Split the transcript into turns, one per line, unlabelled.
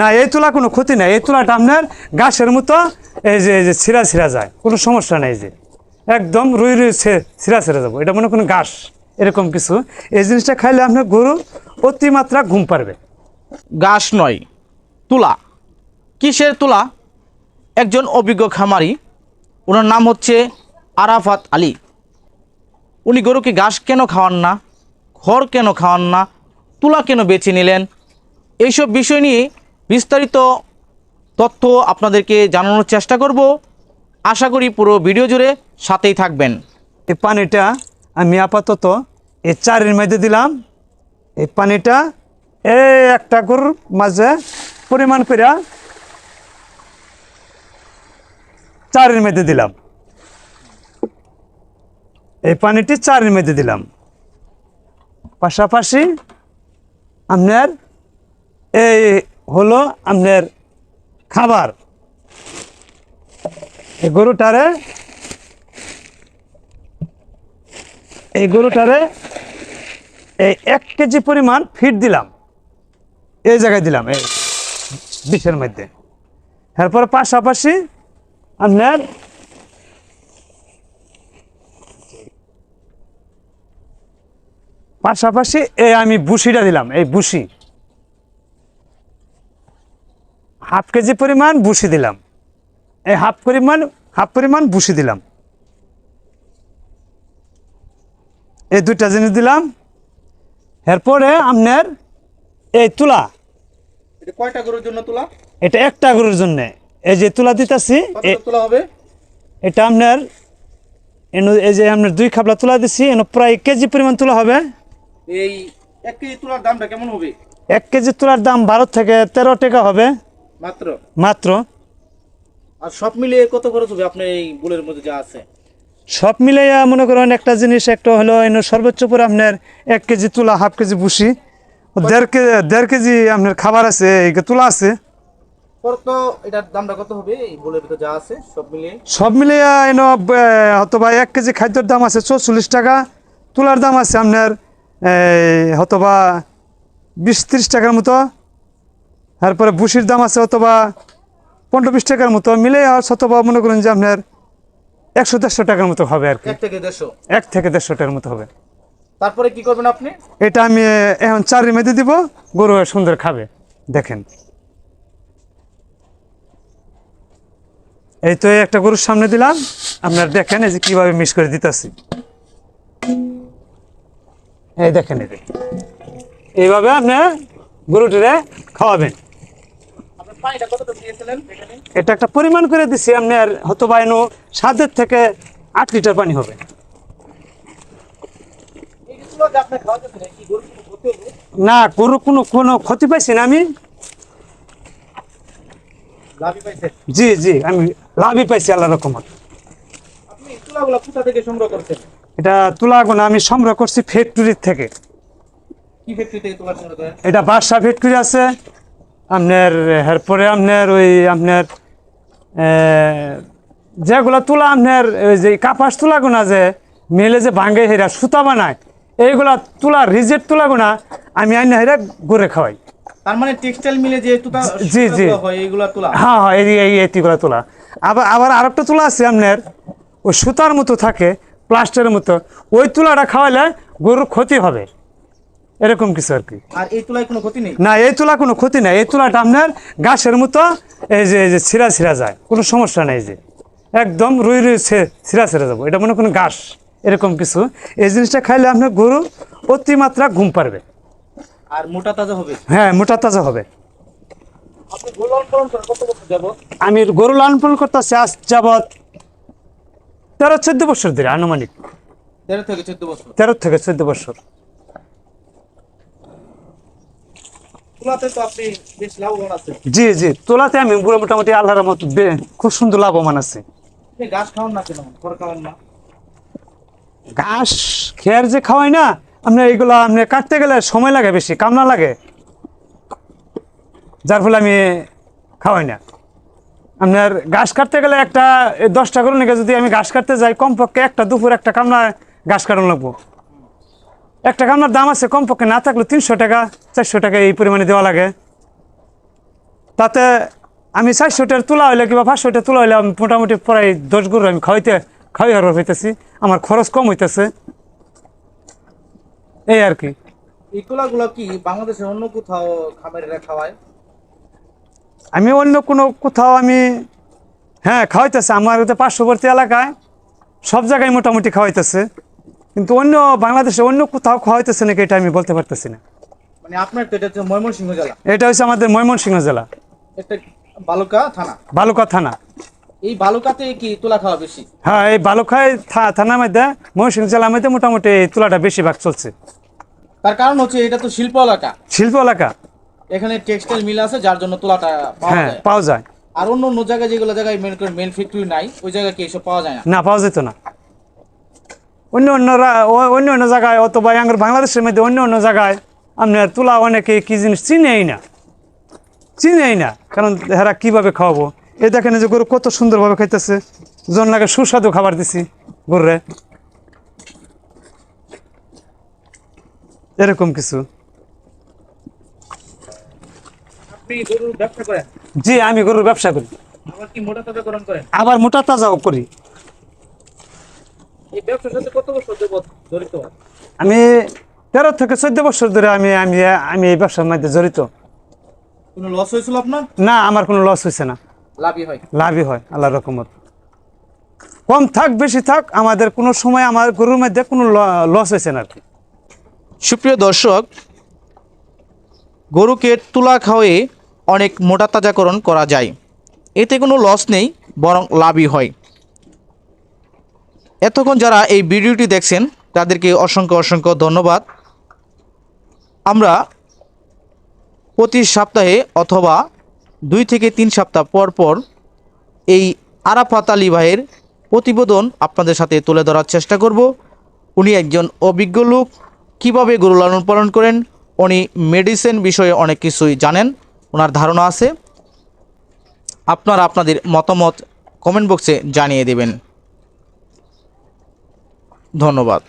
না এই তুলা কোনো ক্ষতি নাই। এই তুলাটা আপনার গাছের মতো এই যে এই যে ছিঁড়া ছিঁড়া যায়। কোনো সমস্যা নাই যে। একদম রুই রুই ছিঁড়া ছিঁড়া যাব। এটা মনে কোনো ঘাস এরকম কিছু। এই জিনিসটা খাইলে আপনার গরু অতিমাত্রা ঘুম পারবে
গাছ নয় তুলা। কিসের তুলা? একজন অভিজ্ঞ খামারি ওনার নাম হচ্ছে আরাফাত আলী। উনি গরুকে ঘাস কেন খাওয়ান না খড় কেন খাওয়ান না তুলা কেন বেছে নিলেন? এইসব বিষয় নিয়ে বিস্তারিত তথ্য আপনাদেরকে জানানোর চেষ্টা করব। আশা করি পুরো ভিডিও জুড়ে সাথেই থাকবেন।
এই পানিটা আমি আপাতত এই চারের মধ্যে দিলাম। এই পানিটা এই একটা গরুর মাঝে পরিমাণ করে চারের মধ্যে দিলাম। এই পানিটি চারের মধ্যে দিলাম। পাশাপাশি আপনার এই হলো আপনার খাবার। এই গরুটারে এই গরুটারে এই এক কেজি পরিমাণ ফিট দিলাম। এই জায়গায় দিলাম, এই বিষের মধ্যে। এরপর পাশাপাশি আপনার পাশাপাশি এই আমি বুসিটা দিলাম, এই বুসি হাফ কেজি পরিমাণ বুসি দিলাম। এই হাফ পরিমাণ হাফ পরিমাণ বুসি দিলাম। এই দুইটা জিনিস দিলাম। এরপরে আপনার এই তুলা।
এটা কয়টা গরুর জন্য তুলা?
এটা একটা গরুর জন্য। এই যে তুলা দিতেছি
তুলা হবে?
এটা আপনার এনো এই যে আপনার দুই খাবলা তুলা দিছি এনো প্রায় কেজি পরিমাণ তুলা হবে।
এই এক কেজি তুলার দামটা কেমন হবে?
এক কেজি তুলার দাম বারো থেকে তেরো টাকা হবে।
মাত্র?
মাত্র।
আর সব মিলিয়ে কত খরচ হবে আপনার এই বুলের মধ্যে যা আছে?
সব মিলাইয়া মনে করেন একটা জিনিস একটা হলো এনো সর্বোচ্চ করে আপনার এক কেজি তুলা হাফ কেজি বুসি দেড় কেজি দেড় কেজি আপনার খাবার আছে এই তুলা আছে।
সব মিলিয়ে?
এনো হয়তো বা এক কেজি খাদ্যের দাম আছে চৌচল্লিশ টাকা তুলার দাম আছে আপনার হয়তো বা বিশ ত্রিশ টাকার মতো। তারপরে বুসির দাম আছে অথবা পনেরো বিশ টাকার মতো মিলে অথবা মনে করেন যে আপনার একশো দেড়শো টাকার মতো হবে আর কি।
এক থেকে দেড়শো?
টাকার মতো হবে।
তারপরে কি করবেন আপনি?
এটা আমি এখন চারি মেঁধে দিব গরু সুন্দর খাবে দেখেন। এই তো একটা গরুর সামনে দিলাম আপনার দেখেন এই যে কীভাবে মিক্স করে দিতেছি। এই দেখেন এই এইভাবে আপনি গরুটিরে খাওয়াবেন
আপনি পানিটা কতটা দিয়েছিলেন এখানে
এটা একটা পরিমাণ করে দিছি আপনার হয়তো বা এনো সাতের থেকে আট লিটার পানি হবে। না গরু কোনো কোনো ক্ষতি পাইছি না আমি। জি জি আমি লাভই পাইছি আল্লাহ
করছেন?
এটা তুলাগুনা আমি সংগ্রহ করছি ফ্যাক্টরির থেকে। এটা বাদশা ফ্যাক্টরি আছে। আপনার এরপরে আপনার ওই আপনার যেগুলো তুলা আপনার ওই যে কাপাস তুলাগুনা যে মেলে যে ভাঙ্গে হেরা সুতা বানায় এইগুলা তুলা রিজেক্ট তুলাগুনা আমি আইনা হেরা গড়ে খাওয়াই।
তার মানে টেক্সটাইল মিলে যে তুলা
জি, জি।
এইগুলা তুলা?
হ্যাঁ হ্যাঁ এই এই এতিগুলো তোলা। আবার আবার আরেকটা তুলা আছে আপনার ওই সুতার মতো থাকে প্লাস্টারের মতো ওই তুলাটা খাওয়ালে গরুর ক্ষতি হবে। এরকম কিছু আর কি।
আর এই তুলায় কোনো ক্ষতি নেই?
না এই তুলা কোনো ক্ষতি নাই। এই তুলাটা আপনার গাছের মতো এই যে এই যে ছিঁড়া ছিঁড়া যায়। কোনো সমস্যা নাই যে। একদম রুই রুই ছিঁড়া ছিঁড়া যাব। এটা মনে কোনো ঘাস এরকম কিছু। এই জিনিসটা খাইলে আপনার গরু অতিমাত্রা ঘুম পারবে
আর মোটা তাজা হবে?
হ্যাঁ মোটা তাজা হবে। আমি গরু লালন পালন করতেছি আজ যাবৎ তেরো চোদ্দ বছর ধরে আনুমানিক।
তেরো থেকে চোদ্দ বছর।
তেরো থেকে চোদ্দ বছর
তুলাতে তো আপনি বেশ লাভবান আছেন
জি জি তোলাতে আমি মোটামুটি আল্লাহর মতো খুব সুন্দর লাভবান আছে।
আপনি খাওয়ান না কেন? খাওয়ান না?
ঘাস খেয়ার যে খাওয়াই না আপনি এইগুলো আপনি কাটতে গেলে সময় লাগে বেশি কামনা লাগে। যার ফলে আমি খাওয়াই না। আপনার ঘাস কাটতে গেলে একটা দশটা করে নাকি যদি আমি ঘাস কাটতে যাই কমপক্ষে একটা দুপুর একটা কামনা ঘাস কাটানো লাগবো। একটা কামনার দাম আছে কমপক্ষে না থাকলে তিনশো টাকা চারশো টাকা এই পরিমাণে দেওয়া লাগে। তাতে আমি চারশোটার তোলা হইলে কিংবা পাঁচশোটা তোলা হইলে আমি মোটামুটি প্রায় দশ গরু আমি খাওয়াইতে খাওয়াই হইতেছি। আমার খরচ কম হইতেছে। এই আর কি।
এই তুলাগুলো কি বাংলাদেশের অন্য কোথাও খামারিরা খাওয়ায়?
আমি অন্য কোনো কোথাও আমি হ্যাঁ খাওয়াইতেছে। আমার পার্শ্ববর্তী এলাকায় সব জায়গায় মোটামুটি খাওয়াইতেছে। কিন্তু অন্য বাংলাদেশে অন্য কোথাও খাওয়াইতেছে নাকি এটা আমি বলতে পারতেছি না।
মানে আপনার তো এটা হচ্ছে ময়মনসিংহ জেলা।
এটা হচ্ছে আমাদের ময়মনসিংহ জেলা।
একটা বালুকা থানা।
বালুকা থানা।
এই বালুকাতে কি তুলা খাওয়া বেশি?
হ্যাঁ এই বালুকায় থানার মধ্যে ময়মনসিংহ জেলার মধ্যে মোটামুটি এই তুলাটা বেশিরভাগ চলছে।
তার কারণ হচ্ছে এটা তো শিল্প এলাকা।
শিল্প এলাকা।
এখানে টেক্সটাইল মিল আছে যার জন্য তুলাটা পাওয়া
হ্যাঁ
যায়।
পাওয়া যায়।
আর অন্য অন্য জায়গায় যেগুলো জায়গায় মেন মেল ফ্যাক্টরি নাই ওই জায়গায় কি এসব পাওয়া যায় না?
না পাওয়া যেত না। অন্য অন্য অন্য অন্য জায়গায় অথবা আমার বাংলাদেশের মধ্যে অন্য অন্য জায়গায় আপনার তুলা অনেকে কি জিনিস চিনেই না। চিনেই না কারণ হেরা কীভাবে খাওয়াবো? এ দেখেন যে গরু কত সুন্দরভাবে খাইতেছে। জন লাগে সুস্বাদু খাবার দিছি গরুরে। এরকম কিছু। জি আমি গরুর ব্যবসা করি।
আবার মোটা
তাজাও করি।
এই ব্যবসার সাথে কত বছর জড়িত?
আমি তেরো থেকে চোদ্দ বছর ধরে আমি আমি আমি এই ব্যবসার মধ্যে জড়িত।
কোনো লস হয়েছিল আপনার?
না আমার কোনো লস হয়েছে না।
লাভই হয়।
লাভই হয় আল্লাহ রকমত কম থাক বেশি থাক আমাদের কোনো সময় আমার গরুর মধ্যে কোনো লস হয়েছে না আর কি।
সুপ্রিয় দর্শক গরুকে তুলা খাওয়ে অনেক মোটা তাজাকরণ করা যায়। এতে কোনো লস নেই বরং লাভই হয়। এতক্ষণ যারা এই ভিডিওটি দেখছেন, তাদেরকে অসংখ্য অসংখ্য ধন্যবাদ। আমরা প্রতি সপ্তাহে অথবা দুই থেকে তিন সপ্তাহ পর পর এই আরাফাত আলী ভাইয়ের প্রতিবেদন আপনাদের সাথে তুলে ধরার চেষ্টা করব। উনি একজন অভিজ্ঞ লোক, কীভাবে গরু লালন পালন করেন, উনি মেডিসিন বিষয়ে অনেক কিছুই জানেন, ওনার ধারণা আছে। আপনারা আপনাদের মতামত কমেন্ট বক্সে জানিয়ে দেবেন। ধন্যবাদ।